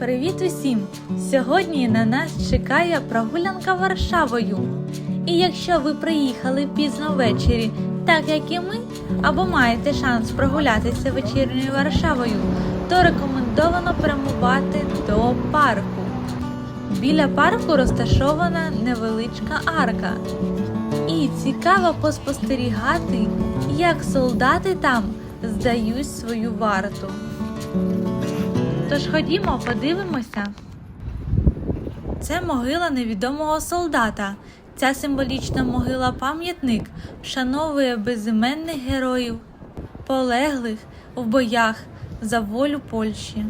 Привіт усім! Сьогодні на нас чекає прогулянка Варшавою. І якщо ви приїхали пізно ввечері, так як і ми, або маєте шанс прогулятися вечірньою Варшавою, то рекомендовано прямувати до парку. Біля парку розташована невеличка арка. І цікаво поспостерігати, як солдати там здають свою варту. Тож ходімо, подивимося. Це могила невідомого солдата. Ця символічна могила пам'ятник вшановує безіменних героїв, полеглих в боях за волю Польщі.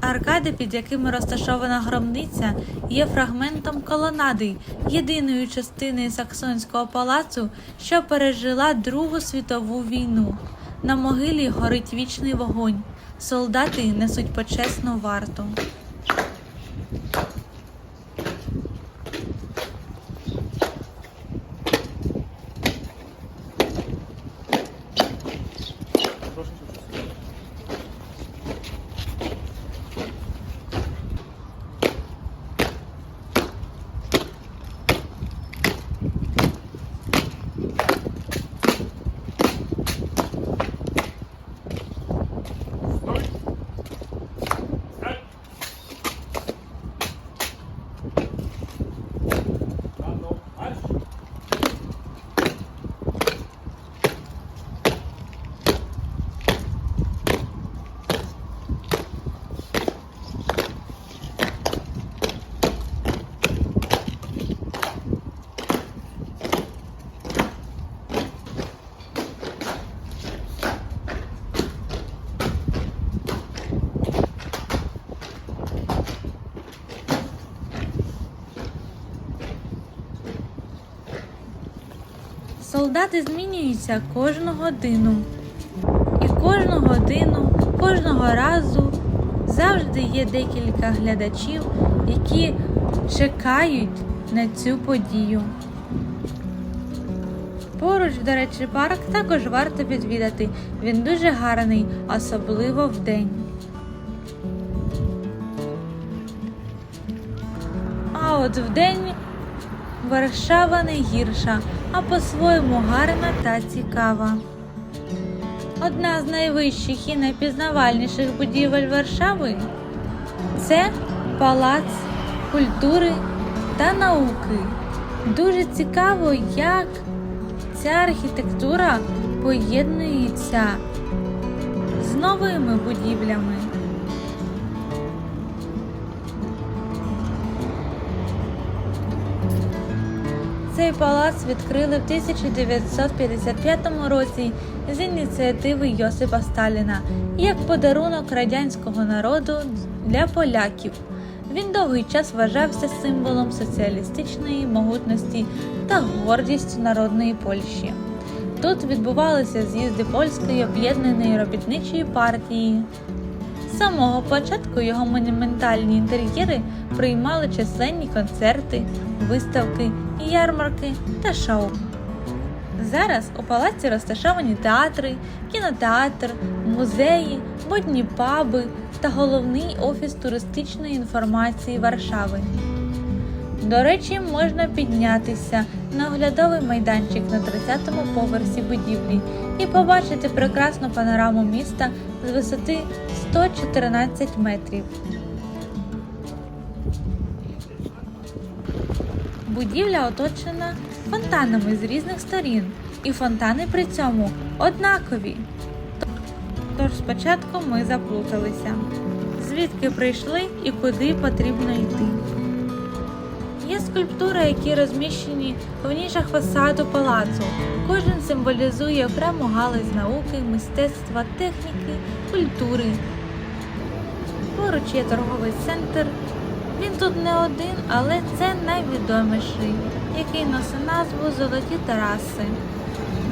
Аркади, під якими розташована гробниця, є фрагментом колонади, єдиної частини Саксонського палацу, що пережила Другу світову війну. На могилі горить вічний вогонь. Солдати несуть почесну варту. Солдати змінюються кожну годину. І кожну годину, кожного разу завжди є декілька глядачів, які чекають на цю подію. Поруч, до речі, парк також варто відвідати. Він дуже гарний, особливо вдень. А от вдень Варшава не гірша, а по-своєму гарна та цікава. Одна з найвищих і найпізнавальніших будівель Варшави це Палац культури та науки. Дуже цікаво, як ця архітектура поєднується з новими будівлями. Цей палац відкрили в 1955 році з ініціативи Йосипа Сталіна як подарунок радянського народу для поляків. Він довгий час вважався символом соціалістичної могутності та гордістю народної Польщі. Тут відбувалися з'їзди польської об'єднаної робітничої партії. З самого початку його монументальні інтер'єри приймали численні концерти, виставки, ярмарки та шоу. Зараз у палаці розташовані театри, кінотеатр, музеї, модні паби та головний офіс туристичної інформації Варшави. До речі, можна піднятися на оглядовий майданчик на 30-му поверсі будівлі і побачити прекрасну панораму міста з висоти 114 метрів. Будівля оточена фонтанами з різних сторін, і фонтани при цьому однакові. Тож спочатку ми заплуталися, звідки прийшли і куди потрібно йти. Є скульптури, які розміщені в нішах фасаду палацу. Кожен символізує окрему галузь науки, мистецтва, техніки, культури. Поруч є торговий центр. Він тут не один, але це найвідоміший, який носить назву Золоті тераси.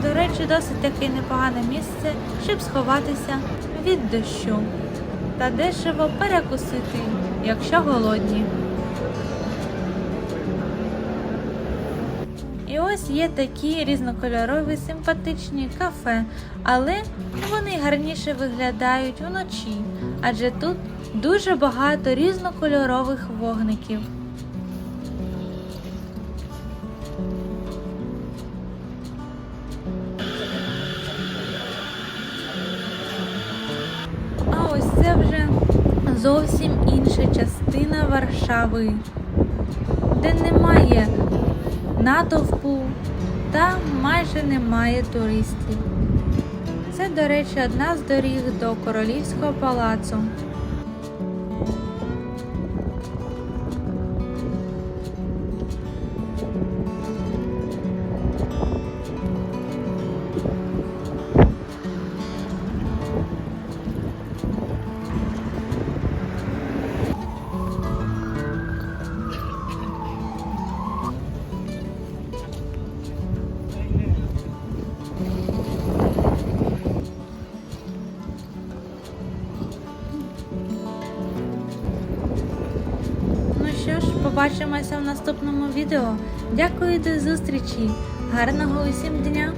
До речі, досить таке непогане місце, щоб сховатися від дощу та дешево перекусити, якщо голодні. І ось є такі різнокольорові симпатичні кафе, але вони гарніше виглядають вночі, адже тут дуже багато різнокольорових вогників. А ось це вже зовсім інша частина Варшави, де немає натовпу та майже немає туристів. Це, до речі, одна з доріг до королівського палацу. Побачимося в наступному відео. Дякую до зустрічі. Гарного усім дня!